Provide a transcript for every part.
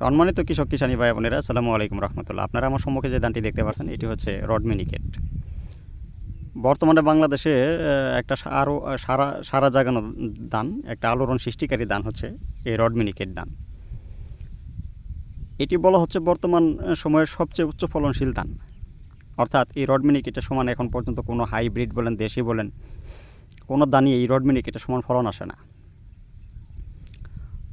সম্মানিত কৃষক কিষানী ভাই বোনেরা, আসসালামু আলাইকুম রহমতুল্লাহ। আপনারা আমার সম্মুখে যে ধানটি দেখতে পাচ্ছেন, এটি হচ্ছে রড মিনিকেট। বর্তমানে বাংলাদেশে একটা আরও সারা সারা জাগানো দান একটা আলোড়ন সৃষ্টিকারী দান হচ্ছে এই রড মিনিকেট ধান। এটি বলা হচ্ছে বর্তমান সময়ের সবচেয়ে উচ্চ ফলনশীল ধান। অর্থাৎ এই রড মিনিকেটের সমান এখন পর্যন্ত কোনো হাইব্রিড বলেন, দেশি বলেন, কোনো ধানই এই রড মিনিকেটের সমান ফলন আসে না।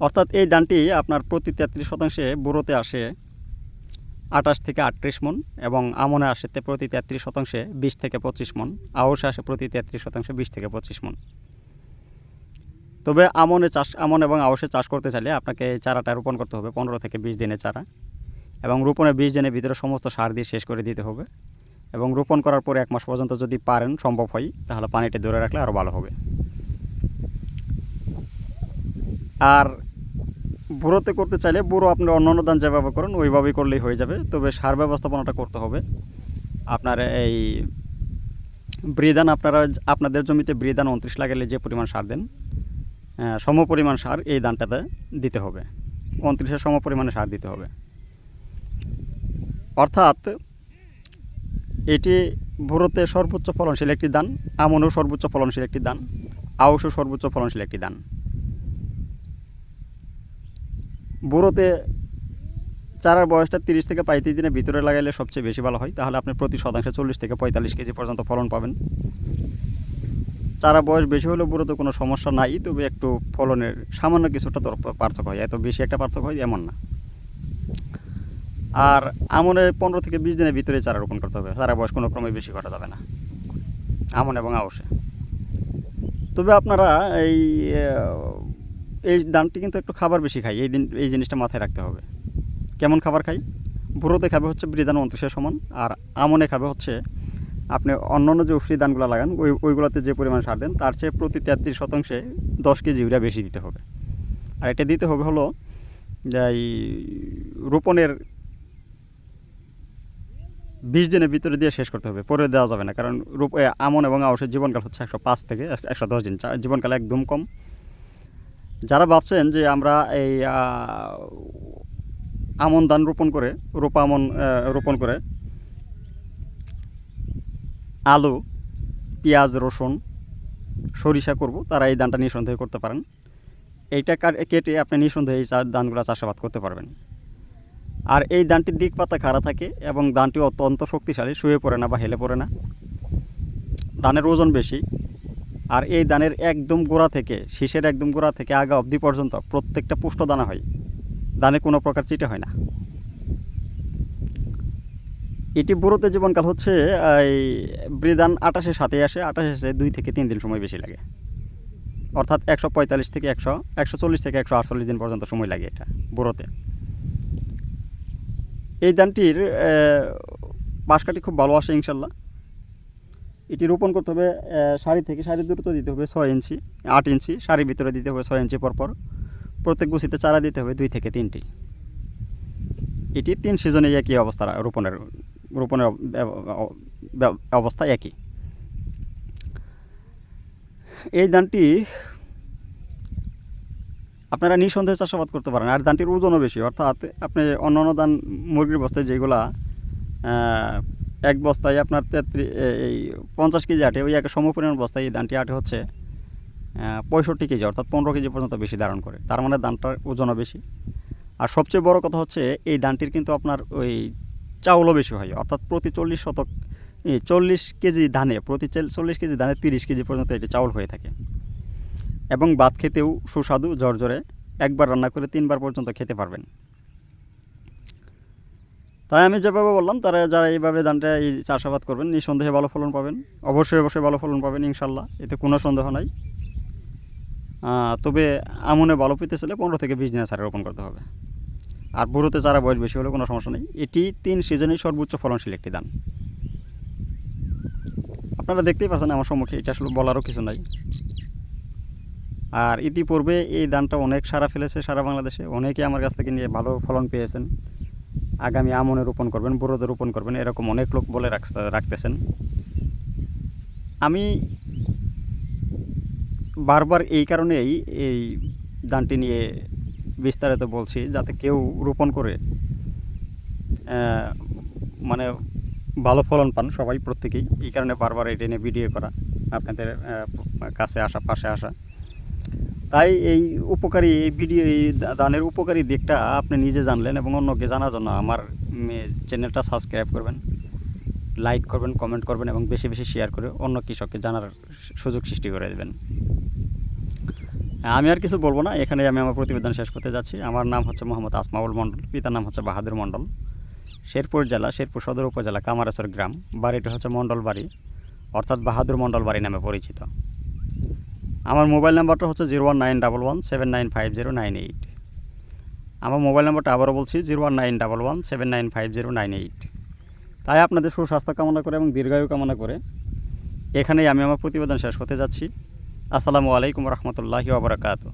অর্থাৎ এই ধানটি আপনার প্রতি তেত্রিশ শতাংশে বুড়োতে আসে আঠাশ থেকে আটত্রিশ মন এবং আমনে আসে প্রতি তেত্রিশ শতাংশে বিশ থেকে পঁচিশ মন, আউশে আসে প্রতি তেত্রিশ শতাংশে বিশ থেকে পঁচিশ মন। তবে আমনে চাষ আমন এবং আউশে চাষ করতে চাইলে আপনাকে চারাটা রোপণ করতে হবে পনেরো থেকে বিশ দিনের চারা এবং রোপণের বিশ দিনের ভিতরে সমস্ত সার দিয়ে শেষ করে দিতে হবে এবং রোপণ করার পরে এক মাস পর্যন্ত যদি পারেন সম্ভব হয়, তাহলে পানিটা ধরে রাখলে আরও ভালো হবে। আর বুড়োতে করতে চাইলে বুড়ো আপনি অন্য অন্য ধান যেভাবে করেন, ওইভাবেই করলেই হয়ে যাবে। তবে সার ব্যবস্থাপনাটা করতে হবে। আপনার এই ব্রিদান আপনারা আপনাদের জমিতে ব্রিদান উনত্রিশ লাগালে যে পরিমাণ সার দেন সম পরিমাণ সার এই ধানটাতে দিতে হবে। উনত্রিশের সম পরিমাণে সার দিতে হবে। অর্থাৎ এটি বুড়োতে সর্বোচ্চ ফলনশীল একটি ধান, আমনও সর্বোচ্চ ফলনশীল একটি ধান আউশও সর্বোচ্চ ফলনশীল একটি ধান। বুড়োতে চারার বয়সটা তিরিশ থেকে পঁয়ত্রিশ দিনের ভিতরে লাগাইলে সবচেয়ে বেশি ভালো হয়, তাহলে আপনি প্রতি শতাংশে চল্লিশ থেকে পঁয়তাল্লিশ কেজি পর্যন্ত ফলন পাবেন। চারা বয়স বেশি হলেও বুড়োতে কোনো সমস্যা নাই, তবে একটু ফলনের সামান্য কিছুটা পার্থক্য হয়, এত বেশি একটা পার্থক্য হয় এমন না। আর আমনে পনেরো থেকে বিশ দিনের ভিতরে চারা রোপণ করতে হবে, চারা বয়স কোনো ক্রমে বেশি করা যাবে না, আমন এবং আউশে তবে আপনারা এই এই ধানটি কিন্তু একটু খাবার বেশি খাই, এই দিন, এই জিনিসটা মাথায় রাখতে হবে। কেমন খাবার খাই? বুড়োতে খাবে হচ্ছে বৃদান উনত্রিশের সমান, আর আমনে খাবে হচ্ছে আপনি অন্য অন্য যে উফরি ধানগুলো লাগান, ওই, ওইগুলোতে যে পরিমাণ সার দেন, তার চেয়ে প্রতি তেত্রিশ শতাংশে দশ কেজি ইউরিয়া বেশি দিতে হবে। আর এটা দিতে হবে হলো, এই রোপণের বিশ দিনের ভিতরে দিয়ে শেষ করতে হবে, পরে দেওয়া যাবে না, কারণ রূপ আমন এবং আউশের জীবনকাল হচ্ছে একশো পাঁচ থেকে একশো দশ দিন জীবনকাল একদম কম। যারা ভাবছেন যে আমরা এই আমন ধান রোপণ করে, রোপা আমন রোপণ করে, আলু, পেঁয়াজ, রসুন, সরিষা করব, তারা এই ধানটা নিঃসন্দেহে করতে পারেন। এইটা কেটে আপনি নিঃসন্দেহে এই ধানগুলো চাষাবাদ করতে পারবেন। আর এই ধানটির দিক পাতা খাড়া থাকে এবং ধানটি অত্যন্ত শক্তিশালী, শুয়ে পড়ে না বা হেলে পড়ে না। ধানের ওজন বেশি আর এই দানের একদম গোড়া থেকে, শীষের একদম গোড়া থেকে আগা অবধি পর্যন্ত প্রত্যেকটা পুষ্ট দানা হয়। দানে কোনো প্রকার চিটে হয় না। এটি বুড়োতে জীবনকাল হচ্ছে, এই বৃদান আটাশের সাথে আসে আটাশে দুই থেকে তিন দিন সময় বেশি লাগে। অর্থাৎ একশো পঁয়তাল্লিশ থেকে একশো একশো চল্লিশ থেকে একশো আটচল্লিশ দিন পর্যন্ত সময় লাগে এটা, বুড়োতে। এই ধানটির বাঁশকাঠি খুব ভালো আসে ইনশাল্লাহ। এটি রোপণ করতে হবে সারি থেকে সারি দূরত্ব দিতে হবে ছয় ইঞ্চি, আট ইঞ্চি, সারির ভিতরে দিতে হবে ছয় ইঞ্চি পরপর। প্রত্যেক গুছিতে চারা দিতে হবে দুই থেকে তিনটি। এটি তিন সিজনে একই অবস্থা, রোপণের রোপণের অব- অব- অব- অবস্থা একই। এই ধানটি আপনারা নিঃসন্দেহে চাষাবাদ করতে পারেন, আর ধানটির ওজনও বেশি। অর্থাৎ আপনি অন্য অন্য ধান মুরগির বস্তায় যেগুলা এক বস্তায় আপনার তেত্রিশ এই পঞ্চাশ কেজি আটে, ওই একটা সমপরিমাণ বস্তায় এই ধানটি আটে হচ্ছে পঁয়ষট্টি কেজি, অর্থাৎ পনেরো কেজি পর্যন্ত বেশি ধারণ করে। তার মানে ধানটার ওজনও বেশি। আর সবচেয়ে বড় কথা হচ্ছে, এই ধানটির কিন্তু আপনার ওই চাউলও বেশি হয়, অর্থাৎ প্রতি চল্লিশ শতক চল্লিশ কেজি ধানে, প্রতি চল- চল্লিশ কেজি ধানে তিরিশ কেজি পর্যন্ত এটি চাউল হয়ে থাকে। এবং ভাত খেতেও সুস্বাদু জর্জরে একবার রান্না করে তিনবার পর্যন্ত খেতে পারবেন। তাই আমি যেভাবে বললাম, তারা যারা এইভাবে ধানটা এই চাষাবাদ করবেন, নিঃসন্দেহে ভালো ফলন পাবেন। অবশ্যই অবশ্যই ভালো ফলন পাবেন, ইনশাল্লাহ। এতে কোনো সন্দেহ নাই। তবে আমনে ভালো পেতে চাইলে পনেরো থেকে বিশ দিনের চারা রোপণ করতে হবে। আর বুড়োতে চারা বয়স বেশি হলে কোনো সমস্যা নেই। এটি তিন সিজনেই সর্বোচ্চ ফলনশীল একটি ধান। আপনারা দেখতেই পাচ্ছেন আমার সম্মুখে, এটা আসলে বলারও কিছু নাই। আর ইতিপূর্বে এই ধানটা অনেক সারা ফেলেছে সারা বাংলাদেশে। অনেকে আমার কাছ থেকে নিয়ে ভালো ফলন পেয়েছেন। আগামী আমনে রোপণ করবেন বোরোতে রোপণ করবেন, এরকম অনেক লোক বলে রাখতেছেন। আমি বারবার এই কারণেই এই ধানটি নিয়ে বিস্তারিত বলছি, যাতে কেউ রোপণ করে মানে ভালো ফলন পান সবাই প্রত্যেকেই। এই কারণে বারবার এটা নিয়ে ভিডিও করা, আপনাদের কাছে আসা, পাশে আসা। তাই এই উপকারী, এই ভিডিও, এই দানের উপকারী দিকটা আপনি নিজে জানলেন এবং অন্যকে জানার জন্য আমার চ্যানেলটা সাবস্ক্রাইব করবেন, লাইক করবেন, কমেন্ট করবেন এবং বেশি বেশি শেয়ার করে অন্য কৃষককে জানার সুযোগ সৃষ্টি করে দেবেন। আমি আর কিছু বলব না, এখানে আমি আমার প্রতিবেদন শেষ করতে যাচ্ছি। আমার নাম হচ্ছে মোহাম্মদ আসমাউল মণ্ডল, পিতার নাম হচ্ছে বাহাদুর মণ্ডল। শেরপুর জেলা, শেরপুর সদর উপজেলা, কামারেশ্বর গ্রাম। বাড়িটি হচ্ছে মণ্ডল বাড়ি, অর্থাৎ বাহাদুর মণ্ডল বাড়ি নামে পরিচিত। আমার মোবাইল নাম্বারটা হচ্ছে zero one nine double one seven nine five zero nine eight. আমার মোবাইল নাম্বারটা আবারও বলছি, zero one nine double one seven nine five zero nine eight. তাই আপনাদের সুস্বাস্থ্য কামনা করে এবং দীর্ঘায়ু কামনা করে এখানেই আমি আমার প্রতিবেদন শেষ করতে যাচ্ছি। আসসালামু আলাইকুম রহমতুল্লাহি ওবরাকাতু